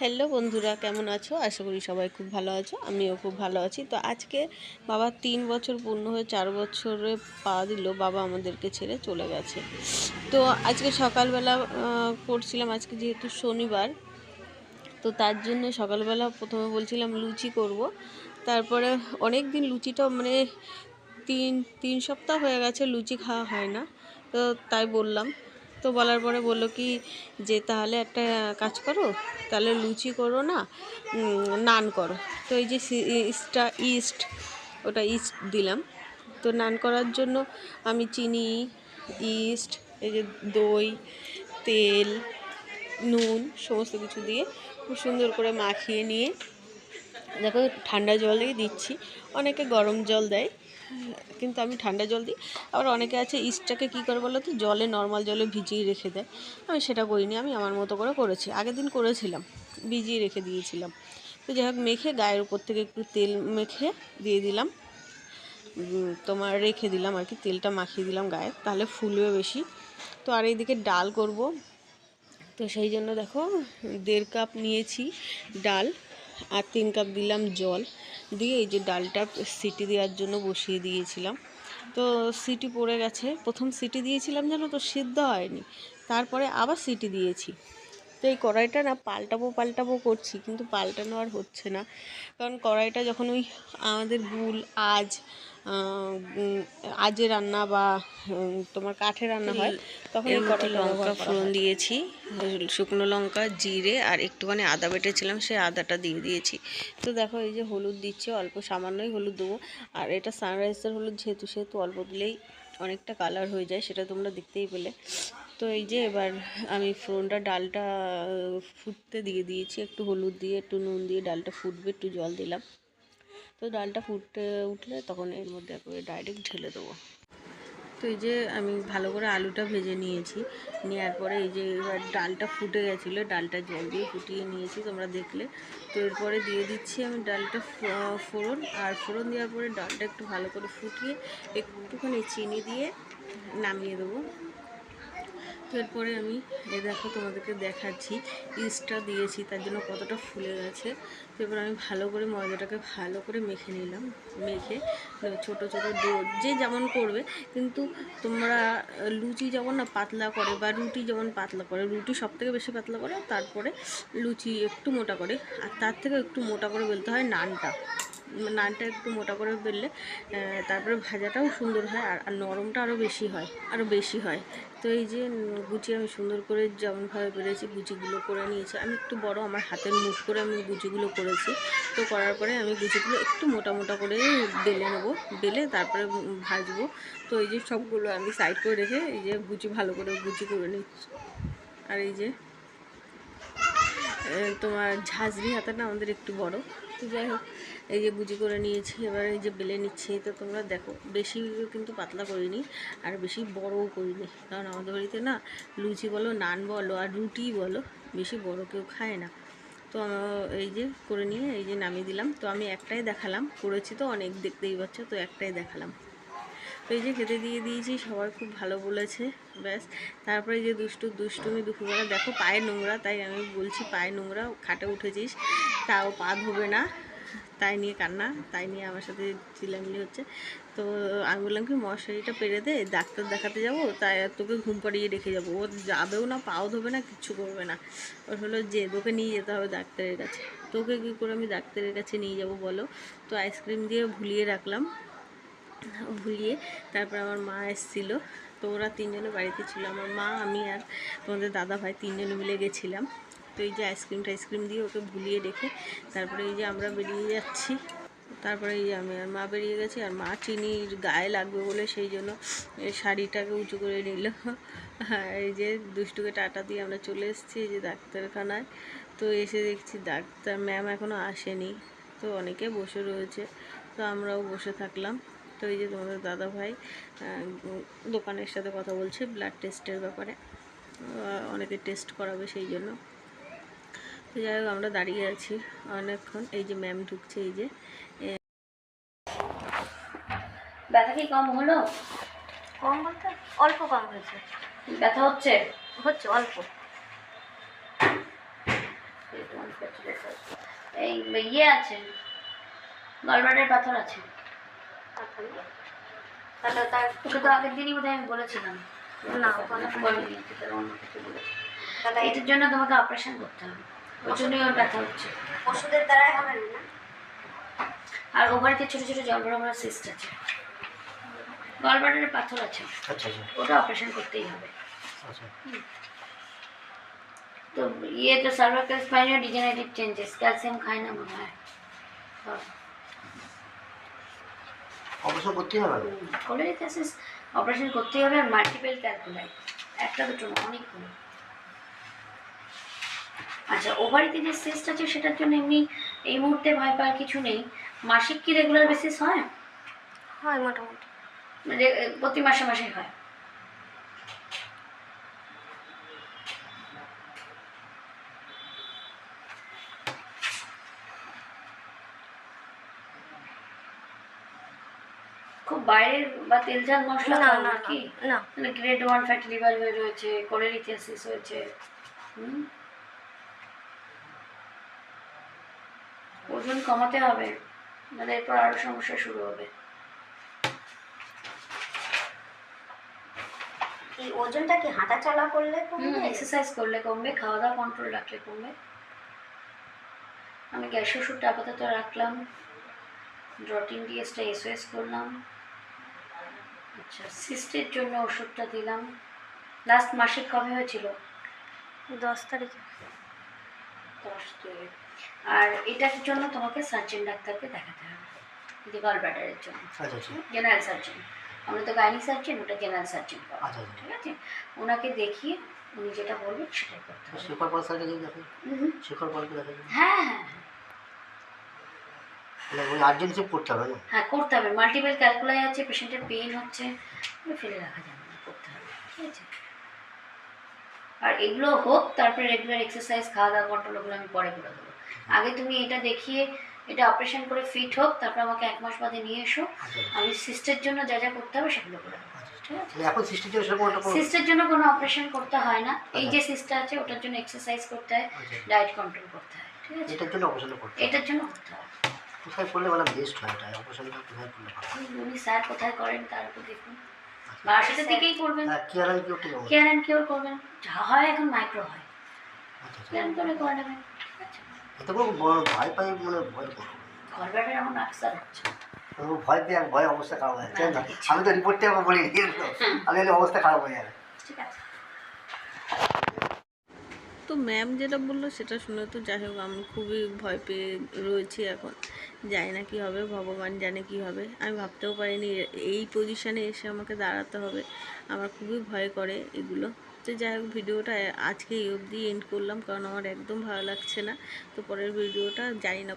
Hello বন্ধুরা, কেমন আছো? আশা করি সবাই খুব ভালো আছো, আমিও খুব ভালো আছি। তো আজকে বাবা তিন বছর পূর্ণ হয়ে চার বছরে পা দিল, বাবা আমাদেরকে ছেড়ে চলে গেছে। তো আজকে সকালবেলা করছিলাম, আজকে যেহেতু শনিবার, তো তার জন্য সকালবেলা প্রথমে বলছিলাম লুচি করব। তারপরে অনেক দিন লুচিটা মানে তিন তিন সপ্তাহ হয়ে গেছে লুচি খাওয়া হয় না, তো তাই বললাম। তো বলার পরে বলল কি, যে তাহলে একটা কাজ করো, তাহলে লুচি করো না নান করো। তো এই যে ইস্টটা, ইস্ট, ওটা ইস্ট দিলাম। তো নান করার জন্য আমি চিনি, ইস্ট, এই যে দই, তেল, নুন, সমস্ত কিছু দিয়ে খুব সুন্দর করে মাখিয়ে নিয়ে, দেখো ঠান্ডা জল দিয়ে দিচ্ছি। অনেকে গরম জল দেয়। কিন্তু আমি ঠান্ডা জল দিই। আবার অনেকে আছে ইস্টটাকে কী করে বলো তো? জলে নর্মাল জলে ভিজিয়ে রেখে দেয়। আমি সেটা করিনি, আমি আমার মতো করে করেছি। আগের দিন করেছিলাম, ভিজিয়ে রেখে দিয়েছিলাম। তো যাই হোক, মেখে গায়ের উপর থেকে একটু তেল মেখে দিয়ে দিলাম। তোমার রেখে দিলাম আর কি, তেলটা মাখিয়ে দিলাম গায়ে, তাহলে ফুলবে বেশি। তো আর এইদিকে ডাল করব। তো সেই জন্য দেখো, দেড় কাপ নিয়েছি ডাল আর তিন কাপ দিলাম জল। দিয়ে এই যে ডালটা সিটি দেওয়ার জন্য বসিয়ে দিয়েছিলাম। তো সিটি পড়ে গেছে। প্রথম সিটি দিয়েছিলাম যেন তো, সিদ্ধ হয়নি। তারপরে আবার সিটি দিয়েছি। তো এই কড়াইটা না পাল্টাবো পাল্টাবো করছি কিন্তু পাল্টানো আর হচ্ছে না। কারণ কড়াইটা যখন ওই আমাদের গুল আজ আজে রান্না বা তোমার কাঠে রান্না হয় তখন লঙ্কা ফোড়ন দিয়েছি শুকনো লঙ্কা জিরে আর একটুখানি আদা বেটেছিলাম সেই আদাটা দিয়ে দিয়েছি। তো দেখো এই যে হলুদ দিচ্ছে অল্প সামান্যই হলুদ দেবো। আর এটা সানরাইজের হলুদ যেহেতু সেহেতু অল্প দিলেই অনেকটা কালার হয়ে যায় সেটা তোমরা দেখতেই পেলে। তো এই যে এবার আমি ফোড়নটা, ডালটা ফুটতে দিয়ে দিয়েছি। একটু হলুদ দিয়ে, একটু নুন দিয়ে ডালটা ফুটবে, একটু জল দিলাম। তো ডালটা ফুটে উঠলে তখন এর মধ্যে একবারে ডাইরেক্ট ঢেলে দেবো। তো এই যে আমি ভালো করে আলুটা ভেজে নিয়েছি। নেওয়ার পরে এই যে এবার ডালটা ফুটে গেছিল, ডালটা জল দিয়ে ফুটিয়ে নিয়েছি তোমরা দেখলে। তো এরপরে দিয়ে দিচ্ছি আমি ডালটা ফোড়ন। আর ফোড়ন দেওয়ার পরে ডালটা একটু ভালো করে ফুটিয়ে একটুখানি চিনি দিয়ে নামিয়ে দেবো। এরপরে আমি এই দেখো তোমাদেরকে দেখাচ্ছি, ইস্টটা দিয়েছি, তার জন্য কতটা ফুলে গেছে। এবার আমি ভালো করে ময়দাটাকে ভালো করে মেখে নিলাম, মেখে ছোট ছোট ডো, যে যেমন করবে, কিন্তু তোমরা লুচি যেমন না পাতলা করে বা রুটি যেমন পাতলা করে, রুটি সব থেকে বেশি পাতলা করে, তারপরে লুচি একটু মোটা করে, আর তার থেকে একটু মোটা করে বলতে হয় নানটা। নানটা একটু মোটা করে বেললে তারপরে ভাজাটাও সুন্দর হয় আর নরমটা আরও বেশি হয় আরও বেশি হয়। তো এই যে গুচি আমি সুন্দর করে যেমনভাবে পেরেছি গুচিগুলো করে নিয়েছি। আমি একটু বড়, আমার হাতের মুখ করে আমি গুচিগুলো করেছি। তো করার পরে আমি গুচিগুলো একটু মোটা মোটা করে বেলে নেব, বেলে তারপরে ভাজবো। তো এই যে সবগুলো আমি সাইড করে রেখে এই যে গুচি ভালো করে গুচি করে নিচ্ছি। আর এই যে তোমার ঝাঁঝরি হাতাটা আমাদের একটু বড়। তো যাই হোক এই যে বুঝি করে নিয়েছি, এবার এই যে বেলে নিচ্ছি, তো তোমরা দেখো, বেশি কিন্তু পাতলা করিনি, আর বেশি বড়ও করিনি। কারণ আমাদের বাড়িতে না, লুচি বলো, নান বলো, আর রুটি বলো, বেশি বড় কেউ খায় না। তো এই যে করে নিয়ে, এই যে নামিয়ে দিলাম। তো আমি একটাই দেখালাম, করেছি তো অনেক, দেখতেই পাচ্ছ, তো একটাই দেখালাম। তো এই যে খেতে দিয়ে দিয়েছি সবাই খুব ভালো বলেছে, ব্যাস। তারপরে যে দুষ্টু, দুষ্টুমি দুপুরবেলা, দেখো পায়ে নোংরা, তাই আমি বলছি পায়ে নোংরা, খাটে উঠেছিস, তাও পা ধোবে না। তাই নিয়ে কান্না, তাই নিয়ে আমার সাথে চিলামিলি হচ্ছে। তো আমি বললাম কি, মশারিটা পেরে দে, ডাক্তার দেখাতে যাব, তাই তোকে ঘুম পাড়িয়ে রেখে যাব। ও যাবেও না, পাও ধোবে না, কিচ্ছু করবে না। ওর হলো যে, তোকে নিয়ে যেতে হবে ডাক্তারের কাছে। তোকে কী করে আমি ডাক্তারের কাছে নিয়ে যাব বলো? তো আইসক্রিম দিয়ে ভুলিয়ে রাখলাম। ভুলিয়ে তারপর আমার মা এসেছিল। তো ওরা তিনজনে বাড়িতে ছিল। আমার মা, আমি আর তোমাদের দাদা ভাই তিনজনে মিলে গেছিলাম। তো এই যে আইসক্রিম টাইসক্রিম দিয়ে ওকে ভুলিয়ে রেখে তারপরে এই যে আমরা বেরিয়ে যাচ্ছি। তারপরে এই যে আমি আর মা বেরিয়ে গেছি আর মা চিনির গায়ে লাগবে বলে সেই জন্য শাড়িটাকে উঁচু করে নিল। এই যে দুষ্টুকে টাটা দিয়ে আমরা চলে এসেছি এই যে ডাক্তারখানায়। তো এসে দেখছি ডাক্তার ম্যাম এখনও আসেনি। তো অনেকে বসে রয়েছে। তো আমরাও বসে থাকলাম। তো এই যে তোমাদের দাদা ভাই দোকানের সাথে কথা বলছে ব্লাড টেস্টের ব্যাপারে। অনেকে টেস্ট করাবে সেই জন্য। তো যাই হোক আমরা দাঁড়িয়ে আছি অনেকক্ষণ। এই যে ম্যাম ঢুকছে এই যে। ব্যথা কি কম হলো? কম বলতে অল্প কম হয়েছে। ব্যথা হচ্ছে? হচ্ছে অল্প। এই ইয়ে আছে গলবারের পাথর আছে। তাহলে তার তোকে তো আগের দিনই বোধহয় আমি বলেছিলাম। না, ওখানে বলিনি তাহলে এটার জন্য তোমাকে অপারেশন করতে হবে। ওর জন্যই ওর ব্যথা হচ্ছে। ওষুধের দ্বারাই হবে না? আর ছোটো ছোটো সিস্ট আছে। পাথর আছে। আচ্ছা আচ্ছা। ওটা অপারেশন করতেই হবে। আচ্ছা। তো ইয়ে তো cervical spinal degenerative changes calcium খায় না মনে হয়। অবশ্য করতেই হবে? কোলেরিথেসিস অপারেশন করতেই হবে আর মাল্টিপল ক্যালকুলাই একটা দুটো অনেকগুলো। আচ্ছা ওভারিতে যে সিস্ট আছে সেটার জন্য এমনি এই মুহূর্তে ভয় পাওয়ার কিছু নেই। মাসিক কি রেগুলার বেসিস হয়? হয় মোটামুটি। মানে প্রতি মাসে মাসে হয়? খুব বাইরের বা তেল ঝাল মশলা না না নাকি? না। মানে গ্রেড ওয়ান ফ্যাটি লিভার হয়ে রয়েছে কোলেরিথিয়াসিস হয়েছে হুম? ওজন কমাতে হবে মানে এরপর আরও সমস্যা শুরু হবে। এই ওজনটা কি হাঁটা চলা করলে কমবে? এক্সারসাইজ করলে কমবে খাওয়া দাওয়া কন্ট্রোল রাখলে কমবে। আমি গ্যাস ওষুধটা আপাতত রাখলাম ড্রটিন ডিএসটা এসওএস করলাম। আচ্ছা সিস্টের জন্য ওষুধটা দিলাম। লাস্ট মাসিক কবে হয়েছিল? দশ তারিখে। দুই। আর এটার জন্য তোমাকে সার্জেন ডাক্তারকে দেখাতে হবে। যে গল ব্যাটারের জন্য। আচ্ছা আচ্ছা। জেনারেল সার্জন আমরা তো গাইনি সার্জন ওটা জেনারেল সার্জন আচ্ছা আচ্ছা। ঠিক আছে? ওনাকে দেখিয়ে উনি যেটা বলবেন সেটাই করতে হবে। শেখর পাল স্যারকে যদি দেখে হুম। শেখর পালকে দেখে হ্যাঁ হ্যাঁ হ্যাঁ। মানে হিসেব করতে হবে না? হ্যাঁ করতে হবে। মাল্টিপল ক্যালকুলাই আছে পেশেন্টের পেইন হচ্ছে ফেলে রাখা যাবে না করতে হবে। ঠিক আছে? আর এগুলো হোক তারপরে রেগুলার এক্সারসাইজ খাওয়া দাওয়া কন্ট্রোল ওগুলো আমি পরে করে দেবো। আগে তুমি এটা দেখিয়ে এটা অপারেশন করে ফিট হোক তারপর আমাকে এক মাস বাদে নিয়ে এসো। আচ্ছা। আমি সিস্টের জন্য যা যা করতে হবে সেগুলো করে আচ্ছা সিস্টের জন্য কোনো অপারেশন করতে হয় না। এই যে সিস্টটা আছে ওটার জন্য এক্সারসাইজ করতে হয় আচ্ছা। ডায়েট কন্ট্রোল করতে হয়। ঠিক আছে? এটার জন্য অপারেশনটা করতে এটার জন্য করতে হয়। কোথায় করলে মানে বেস্ট হয় এটা? অপারেশনটা কোথায় করলে ভালো? উনি স্যার কোথায় করেন তার উপর দেখুন। বারাসাতের দিকেই করবেন? হ্যাঁ কেয়ার অ্যান্ড কিওর করবেন। যা হয় এখন মাইক্রো হয়। আচ্ছা আচ্ছা। করে নেবেন। এত কোনো ভয় পাই মানে ভয় করব। ঘর ব্যাটার এখন আকসার হচ্ছে। ভয় ভয় অবস্থা খারাপ হয়ে যাচ্ছে। আমি তো রিপোর্টটা বলি আমি এলে অবস্থা খারাপ হয়ে যাবে। ঠিক আছে। তো ম্যাম যেটা বলল সেটা শুনে তো যাই হোক, আমি খুবই ভয় পেয়ে রয়েছি এখন। যাই না কি হবে, ভগবান জানে কি হবে। আমি ভাবতেও পারিনি এই পজিশানে এসে আমাকে দাঁড়াতে হবে। আমার খুবই ভয় করে এগুলো। তো যাই হোক, ভিডিওটা আজকে এই অবধি এন্ড করলাম, কারণ আমার একদম ভালো লাগছে না। তো পরের ভিডিওটা জানি না